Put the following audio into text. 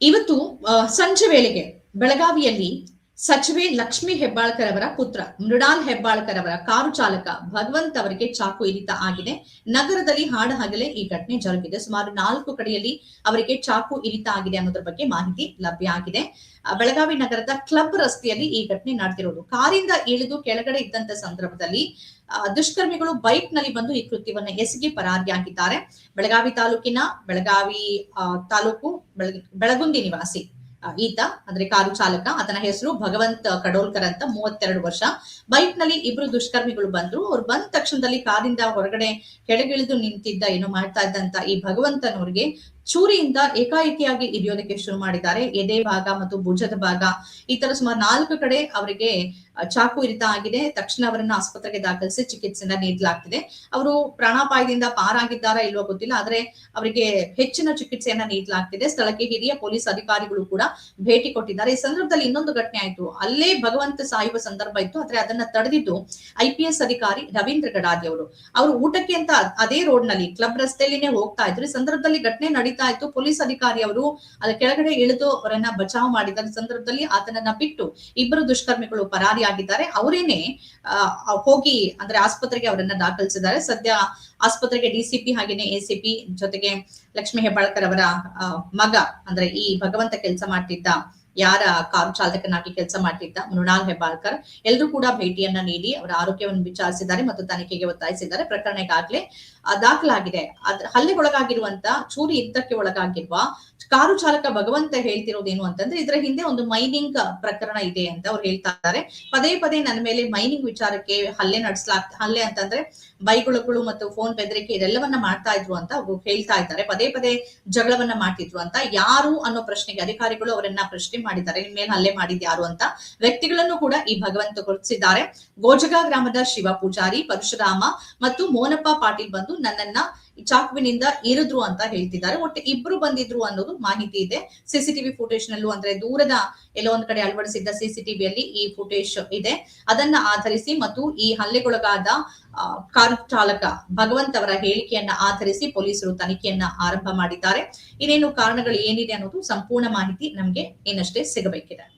ಇವತ್ತು ಸಂಜೆ ವೇಳೆಗೆ ಬೆಳಗಾವಿಯಲ್ಲಿ ಸಚಿವೆ ಲಕ್ಷ್ಮಿ ಹೆಬ್ಬಾಳ್ಕರ್ ಅವರ ಪುತ್ರ ಮೃಡಾಲ್ ಹೆಬ್ಬಾಳ್ಕರ್ ಅವರ ಕಾರು ಚಾಲಕ ಭಗವಂತ್ ಅವರಿಗೆ ಚಾಕು ಇರಿತ ಆಗಿದೆ. ನಗರದಲ್ಲಿ ಹಾಡ ಹಗಲೇ ಈ ಘಟನೆ ಜರುಗಿದೆ. ಸುಮಾರು ನಾಲ್ಕು ಕಡೆಯಲ್ಲಿ ಅವರಿಗೆ ಚಾಕು ಇರಿತ ಆಗಿದೆ ಅನ್ನೋದ್ರ ಬಗ್ಗೆ ಮಾಹಿತಿ ಲಭ್ಯ ಆಗಿದೆ. ಬೆಳಗಾವಿ ನಗರದ ಕ್ಲಬ್ ರಸ್ತೆಯಲ್ಲಿ ಈ ಘಟನೆ ನಡೆದಿರೋದು ಕಾರಿಂದ ಇಳಿದು ಕೆಳಗಡೆ ಇದ್ದಂತ ಸಂದರ್ಭದಲ್ಲಿ ದುಷ್ಕರ್ಮಿಗಳು ಬೈಕ್ನಲ್ಲಿ ಬಂದು ಈ ಕೃತ್ಯವನ್ನ ಎಸಗಿ ಪರಾರಿಯಾಗಿದ್ದಾರೆ. ಬೆಳಗಾವಿ ತಾಲೂಕಿನ ಬೆಳಗಾವಿ ತಾಲೂಕು ಬೆಳಗ- ಬೆಳಗುಂದಿ ನಿವಾಸಿ ಈತ, ಅಂದ್ರೆ ಕಾರು ಚಾಲಕ, ಆತನ ಹೆಸರು ಭಗವಂತ ಕಡೋಲ್ಕರ್ ಅಂತ ಮೂವತ್ತೆರಡು ವರ್ಷ. ಬೈಕ್ನಲ್ಲಿ ಇಬ್ರು ದುಷ್ಕರ್ಮಿಗಳು ಬಂದ್ರು. ಅವ್ರು ಬಂದ ತಕ್ಷಣದಲ್ಲಿ ಕಾರಿಂದ ಹೊರಗಡೆ ಕೆಳಗಿಳಿದು ನಿಂತಿದ್ದ, ಏನೋ ಮಾಡ್ತಾ ಇದ್ದಂತ ಈ ಭಗವಂತನವ್ರಿಗೆ ಚೂರಿಯಿಂದ ಏಕಾಏಕಿಯಾಗಿ ಇರಿಯೋದಕ್ಕೆ ಶುರು ಮಾಡಿದ್ದಾರೆ. ಎದೆ ಭಾಗ ಮತ್ತು ಭುಜದ ಭಾಗ. ಈ ತರ ಸುಮಾರು ನಾಲ್ಕು ಕಡೆ ಅವರಿಗೆ ಚಾಕು ಇರಿತ ಆಗಿದೆ. ತಕ್ಷಣ ಅವರನ್ನ ಆಸ್ಪತ್ರೆಗೆ ದಾಖಲಿಸಿ ಚಿಕಿತ್ಸೆಯನ್ನ ನೀಡಲಾಗ್ತಿದೆ. ಅವರು ಪ್ರಾಣಾಪಾಯದಿಂದ ಪಾರಾಗಿದ್ದಾರಾ ಇಲ್ವೋ ಗೊತ್ತಿಲ್ಲ. ಆದ್ರೆ ಅವರಿಗೆ ಹೆಚ್ಚಿನ ಚಿಕಿತ್ಸೆಯನ್ನ ನೀಡಲಾಗ್ತಿದೆ. ಸ್ಥಳಕ್ಕೆ ಹಿರಿಯ ಪೊಲೀಸ್ ಅಧಿಕಾರಿಗಳು ಕೂಡ ಭೇಟಿ ಕೊಟ್ಟಿದ್ದಾರೆ. ಈ ಸಂದರ್ಭದಲ್ಲಿ ಇನ್ನೊಂದು ಘಟನೆ ಆಯ್ತು. ಅಲ್ಲೇ ಭಗವಂತ ಸಾಯುವ ಸಂದರ್ಭ ಇತ್ತು. ಆದ್ರೆ ಅದನ್ನ ತಡೆದಿದ್ದು ಐ ಅಧಿಕಾರಿ ರವೀಂದ್ರ ಗಡಾದಿ ಅವರು. ಅವರು ಊಟಕ್ಕೆ ಅಂತ ಅದೇ ರೋಡ್ನಲ್ಲಿ, ಕ್ಲಬ್ ರಸ್ತೆಯಲ್ಲಿನೇ ಹೋಗ್ತಾ ಇದ್ರು. ಈ ಸಂದರ್ಭದಲ್ಲಿ ಘಟನೆ ನಡೀತಾ ಇತ್ತು. ಪೊಲೀಸ್ ಅಧಿಕಾರಿ ಅವರು ಅದ್ರ ಕೆಳಗಡೆ ಇಳಿದು ಅವರನ್ನ ಬಚಾವ್ ಮಾಡಿದ ಸಂದರ್ಭದಲ್ಲಿ ಆತನನ್ನ ಬಿಟ್ಟು ಇಬ್ಬರು ದುಷ್ಕರ್ಮಿಗಳು ಪರಾರಿಯಾಗಿದ್ದಾರೆ. ಅವರೇನೆ ಆ, ಹೋಗಿ ಅಂದ್ರೆ ಆಸ್ಪತ್ರೆಗೆ ಅವರನ್ನ ದಾಖಲಿಸಿದ್ದಾರೆ. ಸದ್ಯ ಆಸ್ಪತ್ರೆಗೆ ಡಿಸಿಪಿ ಹಾಗೇನೆ ಎಸಿಪಿ ಜೊತೆಗೆ ಲಕ್ಷ್ಮೀ ಹೆಬ್ಬಾಳ್ಕರ್ ಅವರ ಮಗ ಅಂದ್ರೆ ಈ ಭಗವಂತ ಕೆಲಸ ಮಾಡ್ತಿದ್ದ ಯಾರ ಕಾರು ಚಾಲಕನಾಗಿ ಕೆಲಸ ಮಾಡ್ತಿದ್ದ ಮೃಣಾಲ್ ಹೆಬ್ಬಾಳ್ಕರ್. ಎಲ್ಲರೂ ಕೂಡ ಭೇಟಿಯನ್ನ ನೀಡಿ ಅವರ ಆರೋಗ್ಯವನ್ನು ವಿಚಾರಿಸಿದ್ದಾರೆ ಮತ್ತು ತನಿಖೆಗೆ ಒತ್ತಾಯಿಸಿದ್ದಾರೆ. ಪ್ರಕರಣ ಈಗಾಗಲೇ ಆ, ದಾಖಲಾಗಿದೆ. ಅದ್ರ ಹಲ್ಲೆಗೊಳಗಾಗಿರುವಂತ ಚೂರಿ ಯುದ್ಧಕ್ಕೆ ಒಳಗಾಗಿರುವ ಕಾರು ಚಾಲಕ ಭಗವಂತ ಹೇಳ್ತಿರೋದೇನು ಅಂತಂದ್ರೆ ಇದರ ಹಿಂದೆ ಒಂದು ಮೈನಿಂಗ್ ಪ್ರಕರಣ ಇದೆ ಅಂತ ಅವ್ರು ಹೇಳ್ತಾ ಇದ್ದಾರೆ. ಪದೇ ಪದೇ ನನ್ನ ಮೇಲೆ ಮೈನಿಂಗ್ ವಿಚಾರಕ್ಕೆ ಹಲ್ಲೆ ನಡೆಸಲಾಗ್ ಹಲ್ಲೆ ಅಂತಂದ್ರೆ ಬೈಗುಳಗಳು ಮತ್ತು ಫೋನ್ ಬೆದರಿಕೆ ಇದೆಲ್ಲವನ್ನ ಮಾಡ್ತಾ ಇದ್ರು ಅಂತ ಅವ್ರು ಹೇಳ್ತಾ ಇದ್ದಾರೆ. ಪದೇ ಪದೇ ಜಗಳವನ್ನ ಮಾಡ್ತಿದ್ರು ಅಂತ ಯಾರು ಅನ್ನೋ ಪ್ರಶ್ನೆಗೆ ಅಧಿಕಾರಿಗಳು ಅವರನ್ನ ಪ್ರಶ್ನೆ ಮಾಡಿದ್ದಾರೆ. ಇನ್ ಮೇಲೆ ಹಲ್ಲೆ ಮಾಡಿದ್ ಯಾರು ಅಂತ ವ್ಯಕ್ತಿಗಳನ್ನು ಕೂಡ ಈ ಭಗವಂತ ಗುರುತಿಸಿದ್ದಾರೆ. ಗೋಜಗ ಗ್ರಾಮದ ಶಿವ ಪೂಜಾರಿ, ಪರಶುರಾಮ ಮತ್ತು ಮೋನಪ್ಪ ಪಾಟೀಲ್ ಬಂದು ನನ್ನನ್ನ ಚಾಕುವಿನಿಂದ ಇರಿದ್ರು ಅಂತ ಹೇಳ್ತಿದ್ದಾರೆ. ಒಟ್ಟು ಇಬ್ರು ಬಂದಿದ್ರು ಅನ್ನೋದು ಮಾಹಿತಿ ಇದೆ. ಸಿಸಿಟಿವಿ ಫುಟೇಜ್ ನಲ್ಲೂ ಅಂದ್ರೆ ದೂರದ ಎಲ್ಲೋ ಒಂದ್ ಕಡೆ ಅಳವಡಿಸಿದ್ದ ಸಿಸಿಟಿವಿಯಲ್ಲಿ ಈ ಫುಟೇಜ್ ಇದೆ. ಅದನ್ನ ಆಧರಿಸಿ ಮತ್ತು ಈ ಹಲ್ಲೆಗೊಳಗಾದ ಕಾರ್ ಕಾರು ಚಾಲಕ ಭಗವಂತ್ ಅವರ ಹೇಳಿಕೆಯನ್ನ ಆಧರಿಸಿ ಪೊಲೀಸರು ತನಿಖೆಯನ್ನ ಆರಂಭ ಮಾಡಿದ್ದಾರೆ. ಇನ್ನೇನು ಕಾರಣಗಳು ಏನಿದೆ ಅನ್ನೋದು ಸಂಪೂರ್ಣ ಮಾಹಿತಿ ನಮ್ಗೆ ಇನ್ನಷ್ಟೇ ಸಿಗಬೇಕಿದೆ.